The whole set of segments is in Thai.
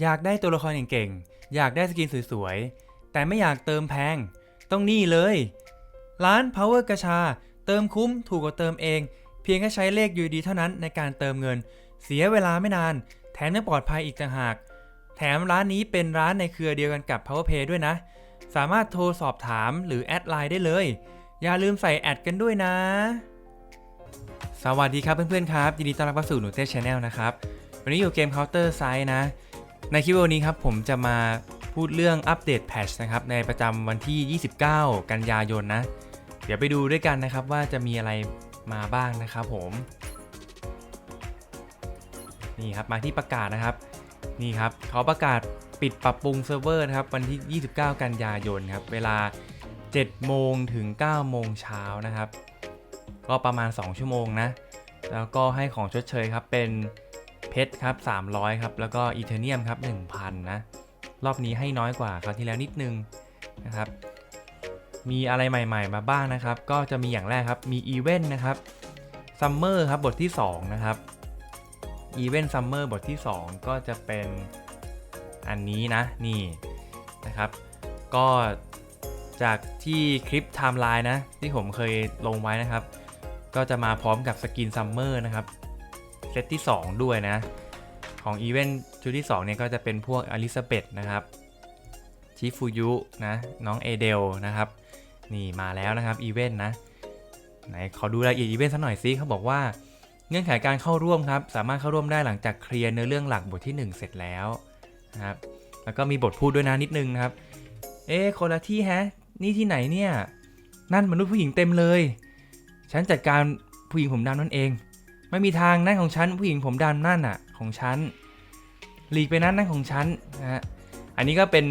อยากได้ตัวละครเก่งๆ อยากได้สกินสวยๆ แต่ไม่อยากเติมแพง ต้องนี่เลย ร้าน Power กระชา เติมคุ้มถูกกว่าเติมเอง เพียงแค่ใช้เลข UD เท่านั้นในการเติมเงิน เสียเวลาไม่นาน แถมยังปลอดภัยอีกต่างหาก แถมร้านนี้เป็นร้านในเครือเดียวกันกับ PowerPay ด้วยนะ สามารถโทรสอบถามหรือแอดไลน์ได้เลย อย่าลืมใส่แอดกันด้วยนะ สวัสดีครับเพื่อนๆครับยินดีต้อนรับเข้าสู่หนูเต้ชาแนลนะครับวันนี้อยู่เกม Counter Side นะ ในคลิปวิดีโอนี้ครับผมจะมาพูดเรื่องอัปเดตแพชนะครับในประจำวันที่ 29 กันยายนนะ เดี๋ยวไปดูด้วยกันนะครับว่าจะมีอะไรมาบ้างนะครับผม นี่ครับมาที่ประกาศนะครับ นี่ครับเขาประกาศปิดปรับปรุงเซิร์ฟเวอร์นะครับวันที่ 29 กันยายนครับเวลา 7 โมงถึง 9 โมงเช้านะครับ ก็ประมาณ 2 ชั่วโมงนะ แล้วก็ให้ของชดเชยครับเป็น เพชรครับ300 ครับ แล้วก็อีเทเนียมครับ1,000 นะ รอบนี้ให้น้อยกว่าคราวที่แล้วนิดนึงนะครับ มีอะไรใหม่ๆมาบ้างนะครับ ก็จะมีอย่างแรกครับ มีอีเวนต์นะครับซัมเมอร์ครับบทที่ 2 นะครับอีเวนต์ซัมเมอร์บทที่ 2 ก็จะเป็นอันนี้นะ นี่นะครับ ก็จากที่คลิปไทม์ไลน์นะ ที่ผมเคยลงไว้นะครับ ก็จะมาพร้อมกับสกินซัมเมอร์นะครับ เซตที่ 2 ด้วยนะ ของอีเวนต์ชุดที่ 2 เนี่ยก็จะเป็นพวกอลิซาเบธนะครับชิฟูยุนะน้องเอเดลนะครับ นี่มาแล้วนะครับอีเวนต์นะไหนขอดูรายละเอียดอีเวนต์สักหน่อยซิเขาบอกว่าเงื่อนไขการเข้าร่วมครับ สามารถเข้าร่วมได้หลังจากเคลียร์เนื้อเรื่องหลักบทที่ 1 เสร็จแล้วนะครับแล้วก็มีบทพูดด้วยนะนิดนึงนะครับ เอ๊ะคนละที่แฮะ นี่ที่ไหนเนี่ย นั่นมนุษย์ผู้หญิงเต็มเลย ฉันจัดการผู้หญิงผมดำนั่นเอง ไม่มีทางนั่นของฉันผู้หญิงผมดำนั่นอะของฉันหลีกไปนั้นนั่นของฉันนะฮะอันนี้ก็เป็น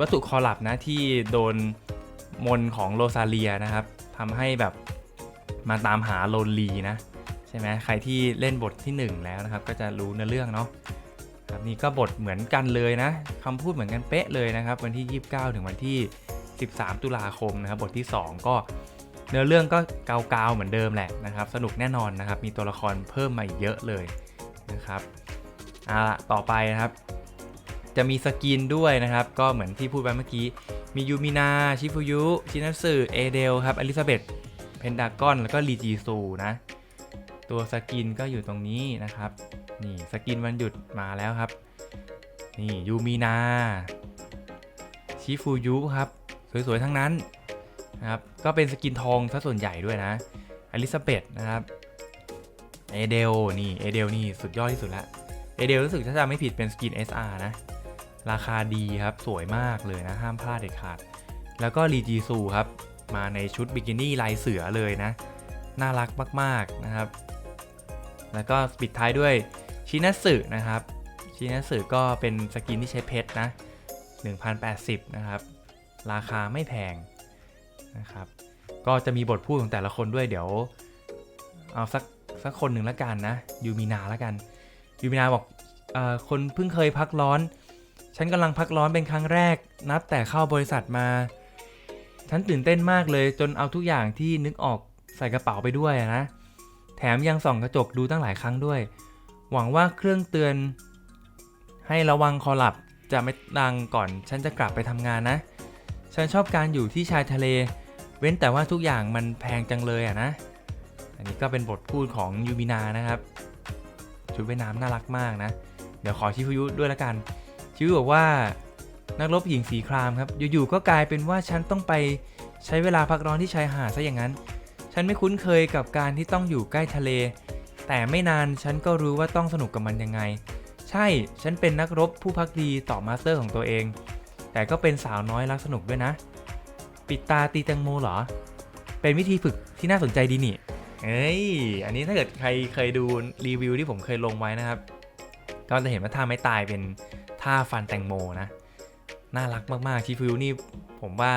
วัตถุคอลับนะที่โดนมนของโรซาเลียนะครับทำให้แบบมาตามหาโลลีนะใช่ไหมใครที่เล่นบทที่ 1 แล้วนะครับ ก็จะรู้เนื้อเรื่องเนาะครับนี่ก็บทเหมือนกันเลยนะคำพูดเหมือนกันเป๊ะเลยนะครับ วันที่ 29 ถึงวันที่ 13 ตุลาคมนะครับ บทที่ 2 ก็ เนื้อเรื่องก็เกาๆเหมือนเดิมแหละนะครับ สนุกแน่นอนนะครับ มีตัวละครเพิ่มมาเยอะเลยนะครับเอาละต่อไปนะครับ จะมีสกินด้วยนะครับ ก็เหมือนที่พูดไปเมื่อกี้ มียูมินา ชิฟุยุ ชินัสึเอเดลครับอลิซาเบธเพนดากอน แล้วก็ลีจีซูนะ ตัวสกินก็อยู่ตรงนี้นะครับ นี่สกินวันหยุดมาแล้วครับ นี่ยูมินา ชิฟูยุครับ สวยๆ ทั้งนั้น นะครับ ก็เป็นสกินทองซะส่วนใหญ่ด้วยนะอลิซาเบธนะครับ เอเดลนี่ เอเดลนี่สุดยอดที่สุดละ เอเดลรู้สึกถ้าจำไม่ผิดเป็นสกิน SR นะ ราคาดีครับ สวยมากเลยนะ ห้ามพลาดเด็ดขาด แล้วก็รีจีซูครับ มาในชุดบิกินี่ลายเสือเลยนะ น่ารักมาก ๆนะครับ แล้วก็ปิดท้ายด้วยชินัสึนะครับ ชินัสึก็เป็นสกินที่ใช้เพชรนะ 1080 นะครับ ราคาไม่แพง นะครับ ก็จะมีบทพูดของแต่ละคนด้วยเดี๋ยว เอาสักสักคนหนึ่งละกันนะยูมีนาละกันยูมีนาบอกอคนเพิ่งเคยพักร้อน ฉันกำลังพักร้อนเป็นครั้งแรก นับแต่เข้าบริษัทมา ฉันตื่นเต้นมากเลยจนเอาทุกอย่างที่นึกออกใส่กระเป๋าไปด้วยนะ แถมยังส่องกระจกดูตั้งหลายครั้งด้วย หวังว่าเครื่องเตือน ให้ระวังคอหลับจะไม่ดังก่อน ฉันจะกลับไปทำงานนะ ฉันชอบการอยู่ที่ชายทะเล เว้นแต่ว่าทุกอย่างมันแพงจังเลยอะนะ อันนี้ก็เป็นบทพูดของยูมินานะครับชุดว่ายน้ำน่ารักมากนะ เดี๋ยวขอชิฟยุด้วยละกัน ชิฟุยุบอกว่านักรบหญิงสีครามครับอยู่ๆก็กลายเป็นว่าฉันต้องไปใช้เวลาพักร้อนที่ชายหาดซะอย่างนั้น ฉันไม่คุ้นเคยกับการที่ต้องอยู่ใกล้ทะเล แต่ไม่นานฉันก็รู้ว่าต้องสนุกกับมันยังไง ใช่ฉันเป็นนักรบผู้พักดีต่อมาสเตอร์ของตัวเอง แต่ก็เป็นสาวน้อยรักสนุกด้วยนะ ปิดตาตีแตงโมเหรอ เป็นวิธีฝึกที่น่าสนใจดีนี่ เอ้ย อันนี้ถ้าเกิดใครเคยดูรีวิวที่ผมเคยลงไว้นะครับ ก็จะเห็นว่าท่าไม้ตายเป็นท่าฟันแตงโมนะ น่ารักมากๆชิฟิวนี่ผมว่า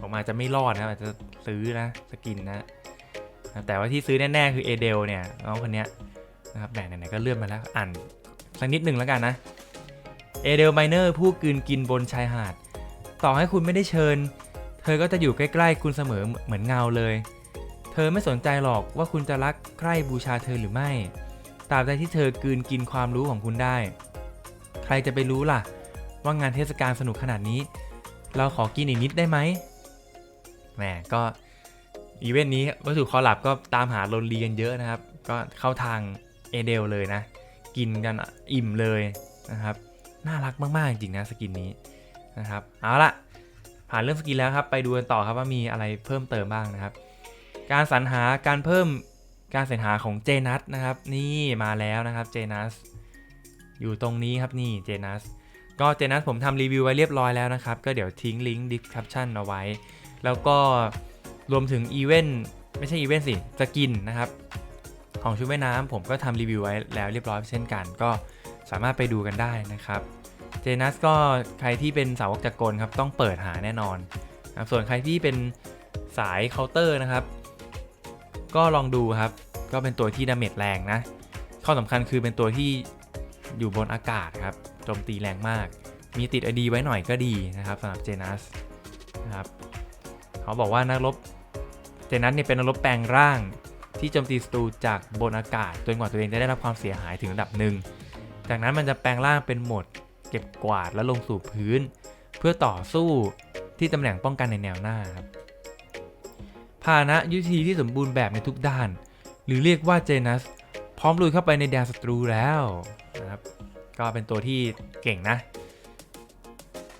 ผมอาจจะไม่รอดนะอาจจะซื้อนะสกินนะ แต่ว่าที่ซื้อแน่ๆคือเอเดลเนี่ยน้องคนเนี้ยนะครับไหนๆก็เลื่อนมาแล้วอ่านสักนิดหนึ่งแล้วกันนะ เอเดลไมเนอร์ผู้กลืนกินบนชายหาด ต่อให้คุณไม่ได้เชิญ เธอก็จะอยู่ใกล้ๆคุณเสมอเหมือนเงาเลย เธอไม่สนใจหรอกว่าคุณจะรักใคร่บูชาเธอหรือไม่ตราบใดที่เธอกลืนกินความรู้ของคุณได้ ใครจะไปรู้ล่ะ ว่างานเทศกาลสนุกขนาดนี้ เราขอกินอีกนิดได้ไหมแหมก็อีเวนต์นี้วัตถุคอลับก็ตามหาโรลีกันเยอะนะครับ ก็เข้าทางเอเดลเลยนะ กินกันอิ่มเลยนะครับ น่ารักมาก ๆ จริงนะสกินนี้นะครับ เอาละผ่านเรื่องสกินแล้วครับ ไปดูกันต่อครับว่ามีอะไรเพิ่มเติมบ้างนะครับ การสรรหาการเพิ่มการสรรหาของเจนัสนะครับ นี่มาแล้วนะครับเจนัสอยู่ตรงนี้ครับนี่เจนัสก็เจนัสผมทำรีวิวไว้เรียบร้อยแล้วนะครับ ก็เดี๋ยวทิ้งลิงก์ดิสคริปชันเอาไว้ แล้วก็รวมถึงอีเวนต์ไม่ใช่อีเวนต์สิสกินนะครับ ของชุดว่ายน้ำผมก็ทำรีวิวไว้แล้วเรียบร้อยเช่นกัน ก็ สามารถไปดูกันได้นะครับเจนัสก็ใครที่เป็นสาวกจักรกลครับต้องเปิดหาแน่นอนนะส่วนใครที่เป็นสายเคาน์เตอร์นะครับ ก็ลองดูครับ ก็เป็นตัวที่ดาเมจแรงนะ ข้อสำคัญคือเป็นตัวที่อยู่บนอากาศครับโจมตีแรงมาก มีติด ID ไว้หน่อยก็ดีนะครับสำหรับเจนัสนะครับเขาบอกว่านักรบเจนัสเนี่ยเป็นนักรบแปลงร่างที่โจมตีศัตรูจากบนอากาศจนกว่าตัวเองจะได้รับความเสียหายถึงระดับหนึ่ง จากนั้นมันจะแปลงร่างเป็นโหมด เก็บกวาดและลงสู่พื้น เพื่อต่อสู้ที่ตำแหน่งป้องกันในแนวหน้าครับพาหนะยุทธีที่สมบูรณ์แบบในทุกด้าน หรือเรียกว่าเจนัส พร้อมลุยเข้าไปในแดนศัตรูแล้วนะครับก็เป็นตัวที่เก่งนะ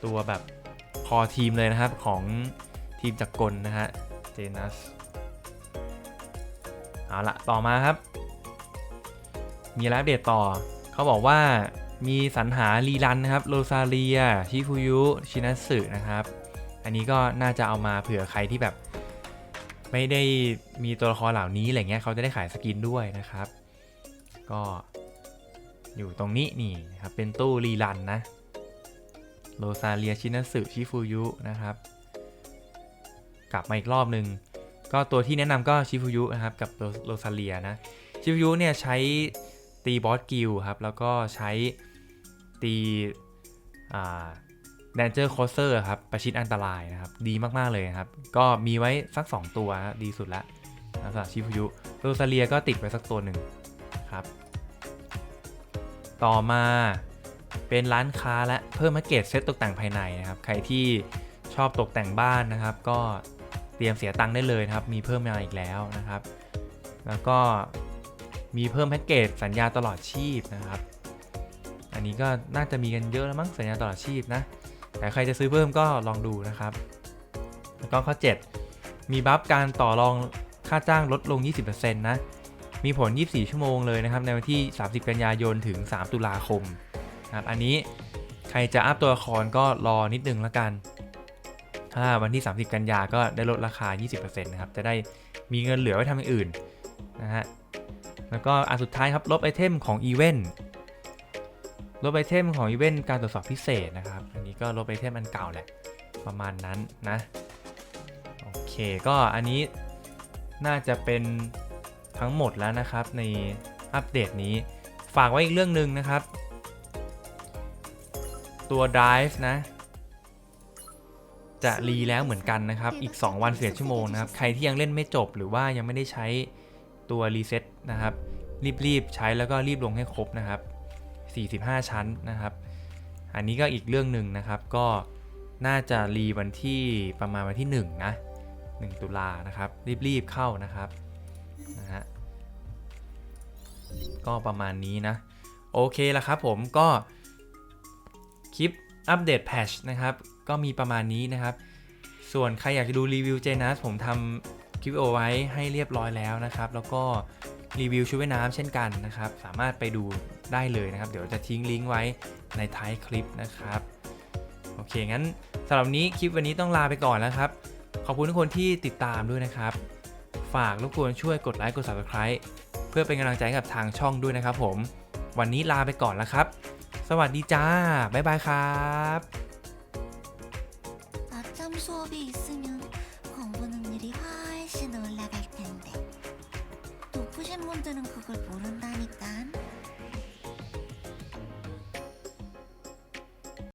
ตัวแบบคอทีมเลยนะครับของทีมจักรกลนะฮะเจนัสเอาละต่อมาครับ มีอะไรอัปเดตต่อ เขาบอกว่ามีสรรหารีรันนะครับโรซาเลียชิฟุยุชินัสึนะครับ อันนี้ก็น่าจะเอามาเผื่อใครที่แบบ ไม่ได้มีตัวละครเหล่านี้อะไรเงี้ยเขาจะได้ขายสกินด้วยนะครับ ก็อยู่ตรงนี้นี่ครับเป็นตู้รีรันนะโรซาเลียชินัสึชิฟุยุนะครับ กลับมาอีกรอบหนึ่งก็ตัวที่แนะนำก็ชิฟูยุนะครับกับโรซาเลียนะชิฟูยุเนี่ยใช้ ตีบอสกิลครับ แล้วก็ใช้ตีแดนเจอร์โคเซอร์ครับ ประชิดอันตรายนะครับ ดีมาก ๆ เลยครับ ก็มีไว้สัก 2 ตัวดีสุดละสำหรับชิฟยุโรซาเลียก็ติดไว้สักตัวหนึ่งครับ ต่อมาเป็นร้านค้าและเพิ่มแพ็กเกจเซตตกแต่งภายในนะครับ ใครที่ชอบตกแต่งบ้านนะครับ ก็เตรียมเสียตังค์ได้เลยนะครับ มีเพิ่มมาอีกแล้วนะครับ แล้วก็ มีเพิ่มแพ็กเกจสัญญาตลอดชีพนะครับ อันนี้ก็น่าจะมีกันเยอะแล้วมั้งสัญญาตลอดชีพนะ แต่ใครจะซื้อเพิ่มก็ลองดูนะครับ แล้วก็ข้อ 7 มีบัฟการต่อรองค่าจ้างลดลง 20%นะ มีผล 24 ชั่วโมงเลยนะครับ ในวันที่ 30 กันยายนถึง 3 ตุลาคมนะครับอันนี้ใครจะอัพตัวละครก็รอนิดนึงละกัน ถ้าวันที่ 30 กันยาก็ได้ลดราคา 20%นะครับ จะได้มีเงินเหลือไว้ทำอย่างอื่นนะฮะ แล้วก็อันสุดท้ายครับลบไอเทมของอีเวนต์ลบไอเทมของอีเวนต์การตรวจสอบพิเศษนะครับ อันนี้ก็ลบไอเทมอันเก่าแหละประมาณนั้นนะโอเคก็อันนี้น่าจะเป็นทั้งหมดแล้วนะครับในอัปเดตนี้ฝากไว้อีกเรื่องหนึ่งนะครับ ตัว Drive นะ จะรีแล้วเหมือนกันนะครับ อีก 2 วันเสียชั่วโมงนะครับ ใครที่ยังเล่นไม่จบหรือว่ายังไม่ได้ใช้ตัวรีเซ็ตนะครับ รีบๆใช้แล้วก็รีบลงให้ครบนะครับ 45 ชั้นนะครับ อันนี้ก็อีกเรื่องหนึ่งนะครับ ก็น่าจะรีวันที่ประมาณวันที่1นะ1ตุลานะครับ รีบๆเข้านะครับนะฮะก็ประมาณนี้นะ โอเคแล้วครับผมก็คลิปอัปเดตแพชนะครับ ก็มีประมาณนี้นะครับ ส่วนใครอยากจะดูรีวิวเจนัสผมทำคลิปโอไว้ให้เรียบร้อยแล้วนะครับ แล้วก็ รีวิวชุดว่ายน้ำเช่นกันนะครับ สามารถไปดูได้เลยนะครับ เดี๋ยวจะทิ้งลิงก์ไว้ในท้ายคลิปนะครับ โอเค งั้นสำหรับนี้คลิปวันนี้ต้องลาไปก่อนแล้วครับ ขอบคุณทุกคนที่ติดตามด้วยนะครับ ฝากรบกวนช่วยกดไลค์กด subscribe เพื่อเป็นกำลังใจกับทางช่องด้วยนะครับผม วันนี้ลาไปก่อนแล้วครับ สวัสดีจ้า บ๊ายบายครับ